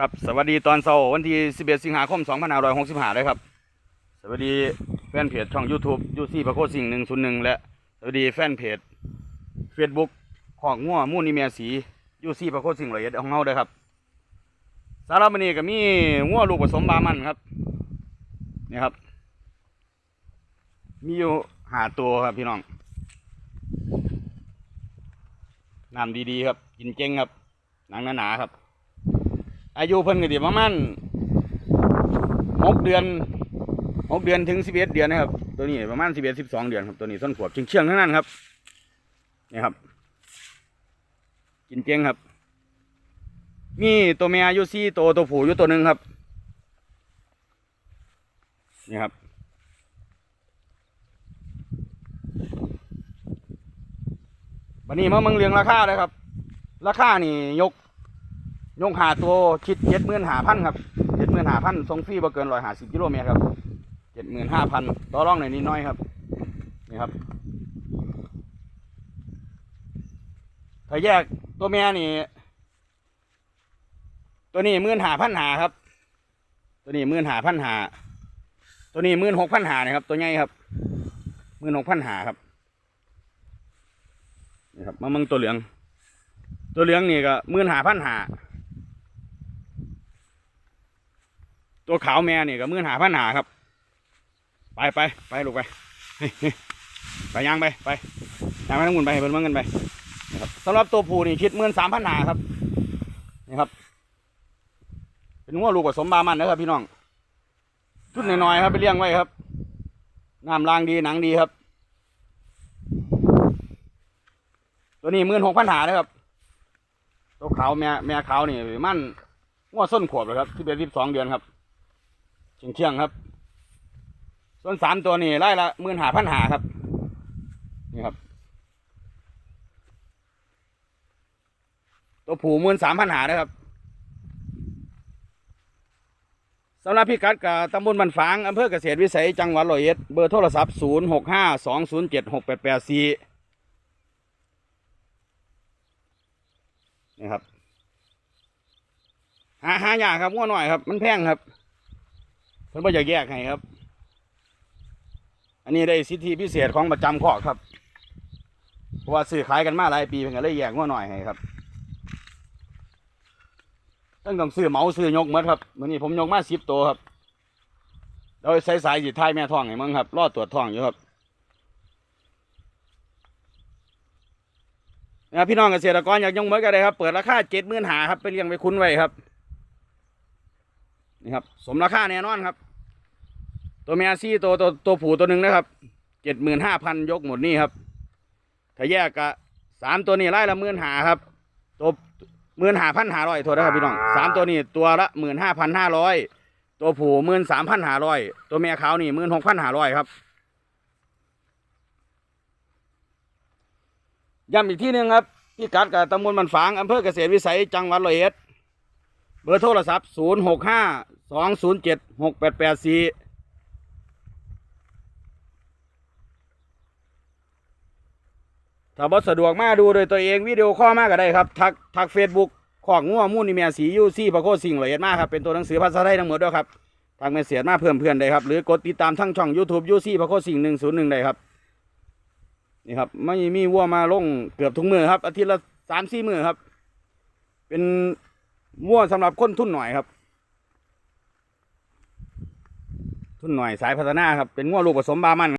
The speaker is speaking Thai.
ครับสวัสดีตอนเช้าวันที่ 11 สิงหาคม 2565เลยครับ สวัสดีแฟนเพจช่อง YouTube ยูซี่พระโคสิง101และสวัสดีแฟนเพจ Facebook ของงัวมูนิเมียสียูซี่พระโคสิงละเอียดของเฮาเด้อครับสารบันนี้ก็มีงัวลูกผสมบามันครับนี่ครับ มีอยู่หาตัวครับพี่น้องน้ำดีๆครับ กินเก่งครับหนังหนาๆครับ อายุเพิ่นก็สิประมาณหกเดือนหกเดือนถึงสิบเอ็ดเดือนนะครับ ตัวนี้ประมาณสิบเอ็ดสิบสองเดือนครับตัวนี้ส้นขวบเชื่องๆทั้งนั้นครับนี่ครับ กินเก่งครับ มีตัวเมียอายู่สี่ตัวตัวผู้อยู่ตัวหนึ่งครับนี่ครับวันนี้มาเมืองเรียงราคาเลยครับ ราคานี่ยก ยงหาตัวคิดเจ็ดหมื่นหาพันครับเจ็ดหมื่นหาพันทรงฟรีบ่เกินร้อยหาสิบกิโลเมตรครับเจ็ดหมื่นห้าพันต่อรองหน่อยนิดน้อยครับนี่ครับ ถ้าแยกตัวแม่นี่ ตัวนี้หมื่นหาพันหาครับ ตัวนี้หมื่นหาพันหาตัวนี้หมื่นหกพันหานะครับ ตัวใหญ่ครับหมื่นหกพันหาครับนี่ครับมามืองตัวเหลือง ตัวเหลืองนี่ก็หมื่นหาพันหา ตัวขาวแม่เนี่ยก็มื่นหาพันหาครับ ไปไปไปลูกไปไปย่างไปไปย่างไปทั้งหมดไปให้เพิ่นเบิ่งกันไปนะครับสำหรับตัวผู้นี่คิดมื่นสามพันหาครับนี่ครับ เป็นงัวลูกผสมบามันนะครับ พี่น้องชุดน้อยๆครับไปเลี้ยงไว้ครับน้ำรางดีหนังดีครับ ตัวนี้มื่นหกพันหานะครับ ตัวขาวแม่แม่ขาวนี่ มันงัวส้นขวบเลยครับที่เป็นสิบสองเดือนครับ เชียงเชียงครับ ส่วนสามตัวนี่ไล่ละหมื่นหาพันหาครับ นี่ครับ ตัวผูหมื่นสามพันหานะครับสำหรับพิกัดกับตำบลบันฝางอำเภอเกษตรวิสัย จังหวัดร้อยเอ็ด เบอร์โทรศัพท์ศูนย์หกห้าสองศูนย์เจ็ดหกแปดแปดสี่นี่ครับ หาหายากครับง้อหน่อยครับ มันแพงครับ พิ่นบ่อยากแยกให้ครับ อันนี้ได้สิทธิพิเศษของประจำข้อครับ เพราะว่าซื้อขายกันมาหลายปีเพิ่นก็เลยแยกง้อหน่อยให้ครับตั้งต้องซื้อเหมาซื้อยกหมดครับมื้อนี้ผมยกมา10ตัวครับโดยใส่สายสิท้ายแม่ท้องให้มึงครับรอตรวจท้องอยู่ครับนะครับพี่น้องเกษตรกรอยากยกหมดก็ได้ครับ เปิดราคา70,000หาครับ ไปเลี้ยงไปคุ้นไว้ครับ นี่ครับ สมราคาแน่นอนครับ ตัวเมียซี่ตัวตัวตัวผูตัวหนึ่งนะครับเจ็ดหมื่นห้าพันยกหมดนี่ครับ ถ้าแยกกะสามตัวนี้ไล่ละหมื่นหาครับ ตัวหมื่นหาพันหาร้อยโทษนะครับพี่น้องสามตัวนี้ตัวละหมื่นห้าพันห้าร้อยตัวผูหมื่นสามพันหาร้อยตัวเมียขาวนี่หมื่นหกพันหาร้อยครับย้ำอีกที่หนึ่งครับพี่กัดกับตำบลมันฝางอำเภอเกษตรวิสัยจังหวัดร้อยเอ็ดเบอร์โทรศัพท์ 0 6 5 2 0 7 6 8 8 4 ถ้าบอสะดวกมาดูโดยตัวเองวิดีโอข้อมากก็ได้ครับทักทักเฟซบุ๊กของงัวมูนิเมียสียูซี่พระโคสิ่งละเอียดมากครับเป็นตัวหนังสือภาษาไทยทั้งหมดด้วยครับทางเมสเสียมาเพิ่มเพื่อนได้ครับหรือกดติดตามทั้งช่อง YouTube ยูซี่พระโคสิ่งหนึ่งศูนย์หนึ่งได้ครับนี่ครับไม่มีวัวมาลงเกือบทุกมือครับ อาทิตย์ละสามสี่มือครับ เป็นมั่วสำหรับคนทุนหน่อยครับ ทุนหน่อยสายพัฒนาครับเป็นง่วลูกผสมบามัน